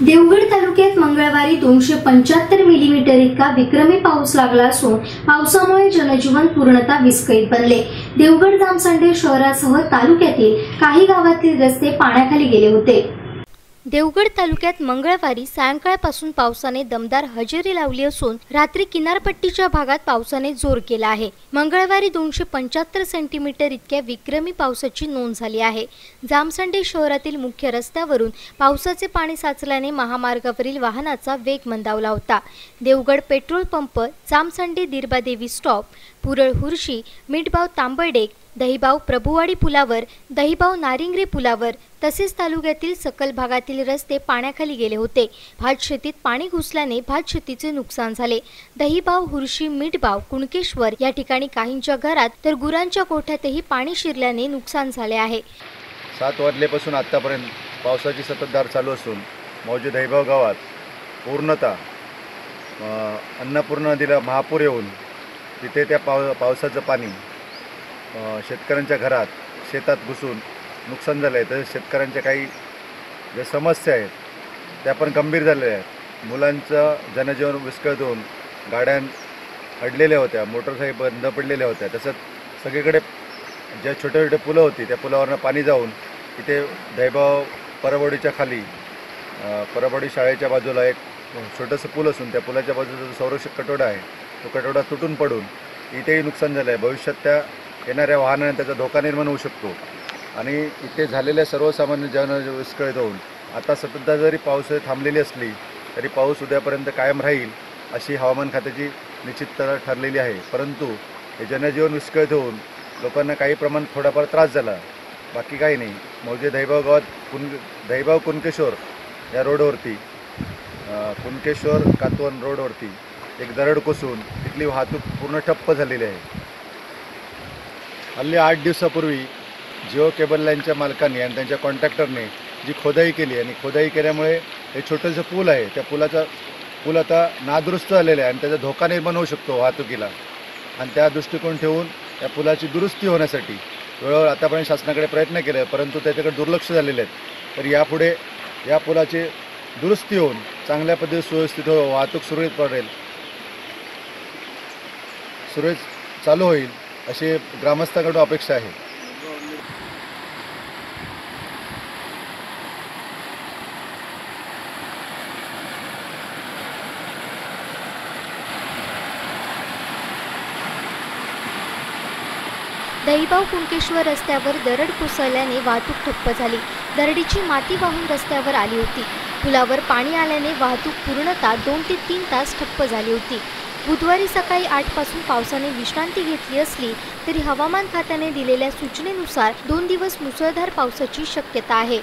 देवगड तालुक्यात मंगळवारी दोनशे पंच्याहत्तर मिलीमीटर इतका विक्रमी पाऊस लागला असून पावसामुळे जनजीवन पूर्णतः विस्कळीत बनले. देवगड जामसंडे शहरासह तालुक्यातील काही गावातील रस्ते पाण्याखाली गेले होते. देवगड तालुक्यात मंगळवारी सायंकाळपासून पावसाने दमदार हजेरी लावली असून रात्री किनारपट्टीच्या भागात पावसाने जोर केला आहे. मंगळवारी दोनशे पंच्याहत्तर सेंटीमीटर इतक्या विक्रमी पावसाची नोंद झाली आहे. जामसंडे शहरातील मुख्य रस्त्यावरून पावसाचे पाणी साचल्याने महामार्गावरील वाहनाचा वेग मंदावला होता. Devgad petrol pump Jamsande Dirbadevi stop Pural Hurshi Mithbav Tambadek Dahibav Prabhuwadi पुलावर दहीबाव नारिंगरे पुलावर तसेच तालुक्यातील सकल भागातील रस्ते पाण्याखाली गेले होते. भात शेतीत पाणी घुसल्याने भात शेतीचे नुकसान झाले. दहीबाव हुर्शी मिठबाव कुणकेश्वर या ठिकाणी काहींच्या घरात तर गुरांच्या कोठ्यातही पाणी शिरल्याने नुकसान झाले आहे. सात वाजल्यापासून आत्तापर्यंत पावसाची सततधार चालू असून मौजे दहिभाव गावात पूर्णतः अन्नपूर्ण नदीला महापूर येऊन तिथे त्या पाव पावसाचं पाणी शेतकऱ्यांच्या घरात शेतात घुसून नुकसान झालं आहे. तसेच शेतकऱ्यांच्या काही ज्या समस्या आहेत त्या पण गंभीर झालेल्या आहेत. मुलांचं जनजीवन विस्कळीत होऊन गाड्या अडलेल्या होत्या मोटरसायकल बंद पडलेल्या होत्या. तसंच सगळीकडे ज्या छोटे छोटे पुलं होती त्या पुलावरनं पाणी जाऊन तिथे दैभाव परवडीच्या खाली परवडी शाळेच्या बाजूला एक छोटंसं पूल असून त्या पुलाच्या बाजूला जो संरक्षक कटोडा आहे तो कटवडा तुटून पडून इथेही नुकसान झालं आहे भविष्यात त्या येणाऱ्या वाहनांना त्याचा धोका निर्माण होऊ शकतो. आणि इथे झालेल्या सर्वसामान्य जन विस्कळीत होऊन आता सततधार जरी पाऊस थांबलेली असली तरी पाऊस उद्यापर्यंत कायम राहील अशी हवामान खात्याची निश्चितता ठरलेली आहे. परंतु हे जनजीवन विस्कळीत होऊन लोकांना काही प्रमाणात थोडाफार त्रास झाला. बाकी काही नाही. मौजे दहिबाव गावात कुन दहिबाव कुणकेश्वर या रोडवरती अ, कुणकेश्वर कातवन रोडवरती एक दरड कोसळून तिथली वाहतूक पूर्ण ठप्प झालेली आहे. हल्ली आठ दिवसापूर्वी जिओ केबल लाईनच्या मालकांनी आणि त्यांच्या कॉन्ट्रॅक्टरने जी खोदाई केली आणि खोदाई केल्यामुळे हे छोटंसं पूल आहे त्या पुलाचा पूल आता नादुरुस्त झालेला आहे आणि त्याचा धोका निर्माण होऊ शकतो वाहतुकीला. आणि त्या दृष्टिकोन ठेवून त्या पुलाची दुरुस्ती होण्यासाठी वेळोवेळ आतापर्यंत शासनाकडे प्रयत्न केले परंतु त्याच्याकडे दुर्लक्ष झालेले आहेत. तर यापुढे या पुलाची दुरुस्ती होऊन चांगल्या पद्धतीने सुव्यवस्थित हो वाहतूक सुरळीत पडेल सुरळीत चालू होईल अशी ग्रामस्थांकडून अपेक्षा आहे. दहीबाव कुंकेश्वर रस्त्यावर दरड कोसळल्याने वाहतूक ठप्प झाली. दरडीची माती वाहून रस्त्यावर आली होती. पुलावर पाणी आल्याने वाहतूक पूर्णतः दोन ते तीन तास ठप्प झाली होती. बुधवारी सकाळी आठपासून पावसाने विश्रांती घेतली असली तरी हवामान खात्याने दिलेल्या सूचनेनुसार दोन दिवस मुसळधार पावसाची शक्यता आहे.